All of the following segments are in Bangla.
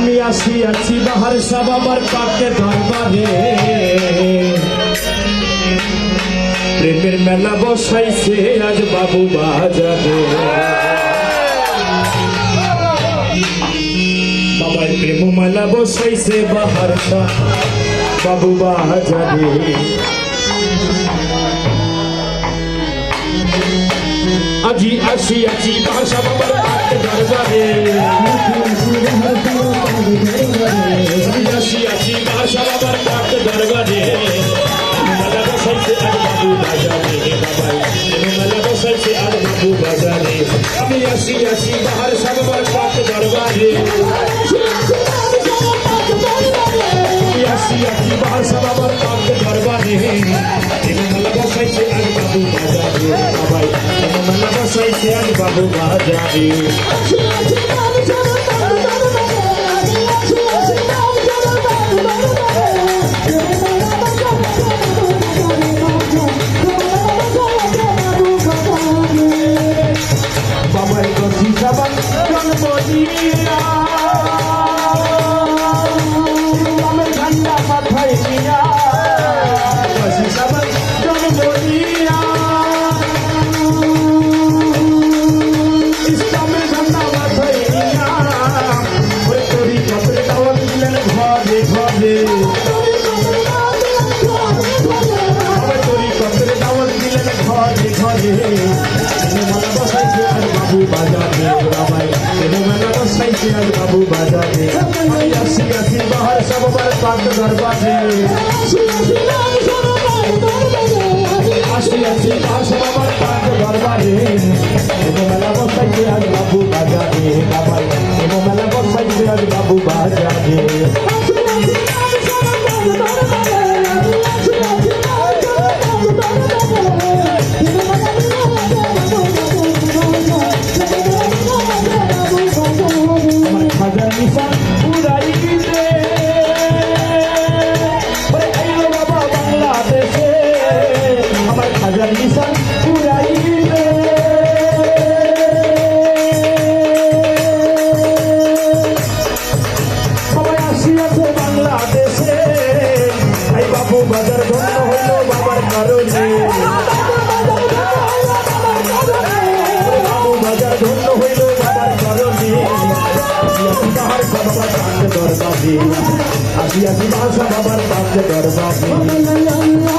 আমি আসি আছি বাহার সব আমার পাকে দরবারে। প্রেমের মেলা বসাইছে আজ বাবু বাজারে। বাবার প্রেম মেলা বসাইছে বাহার সব বাবু বাজারে। আজি আসি আছি। ভাষা বাবার পাকে দরবারে আমি আসি আছি ভাষা বাবার পাকে দরবারে মেলা বসাইছে আর বাবু বাজারে। বাবাই মেলা বসাইছে আর বাবু বাজারে। আমি আসি আছি, বাহার সবার পাকে দরবারে আসি আছি বাহার সবার পাকে দরবারে মেলা বসাইছে বসাইছে আর বাবু পাক দরবারে আসি আসি বাহার সবার পাক দরবারে মেলা বসাইছে আর বাবু বাজারে বাবাই মেলা বসাইছে আজ বাবু বাজারে দরবারে আসি আসি ভাষা বাবার পাঁচ দরবারে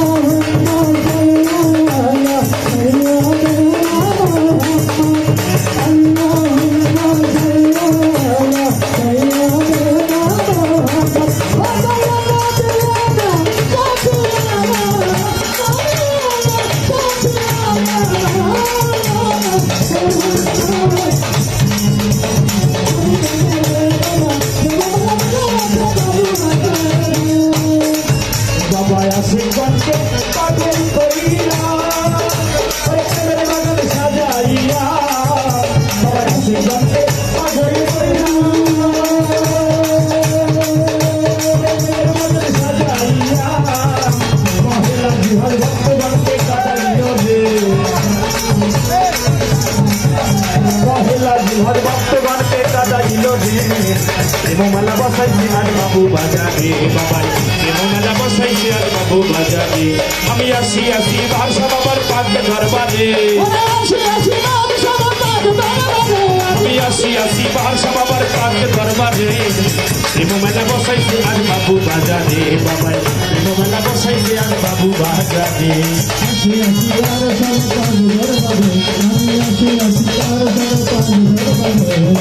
এবং মেলা বসাইছি আর বাবু বাজারে বাবাই এবং মেলা বসাইছি আর বাবু বাজারে আমি আসি আসি ভাষা বাবার পাকে দরবারে। আমি আসি আসি ভাষা বাবার পাকে দরবারে। এবং মেলা বসাইছি আর বাবু বাজারে বাবাই। এবং মেলা বসাইছি আর বাবু বাজারে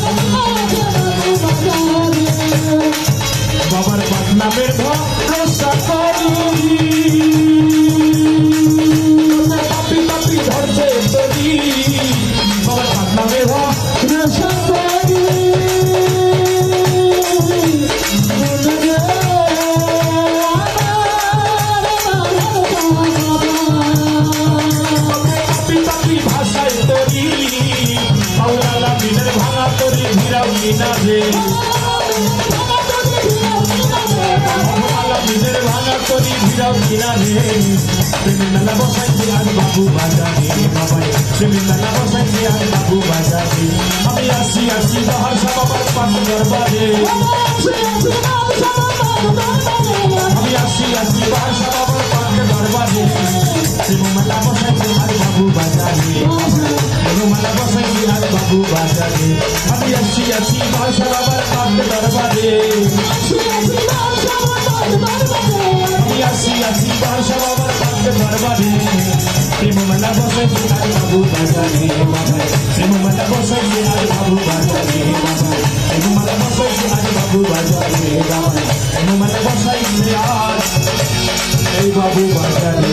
বাবার করি ভিড়াও কিনারে। প্রেমের মেলা বসাইছে আজ বাবু বাজারে। বাবাই প্রেমের মেলা বসাইছে আজ বাবু বাজারে। আমি আসি আসি বাহার সব আমার পাখি দরবারে আমি আসি আসি বাহার সব আমার পাখি দরবারে প্রেমের মেলা বসাইছে আজ বাবু বাজারে। প্রেমের মেলা বসাইছে আজ বাবু বাজারে। আমি আসি আসি বাহার সব আমার পাখি দরবারে আসি আসি বর্ষা বাবার পাশে বরবাদে প্রেম মেলা বসে বিহারি বাবু বাজারে মাথায় প্রেম মেলা বসে বিহারি বাবু বাজারে মাথায় প্রেম মেলা বসে বিহারি বাবু বাজারে মাথায় প্রেম মেলা বসাই বিহার এই বাবু বাজারে।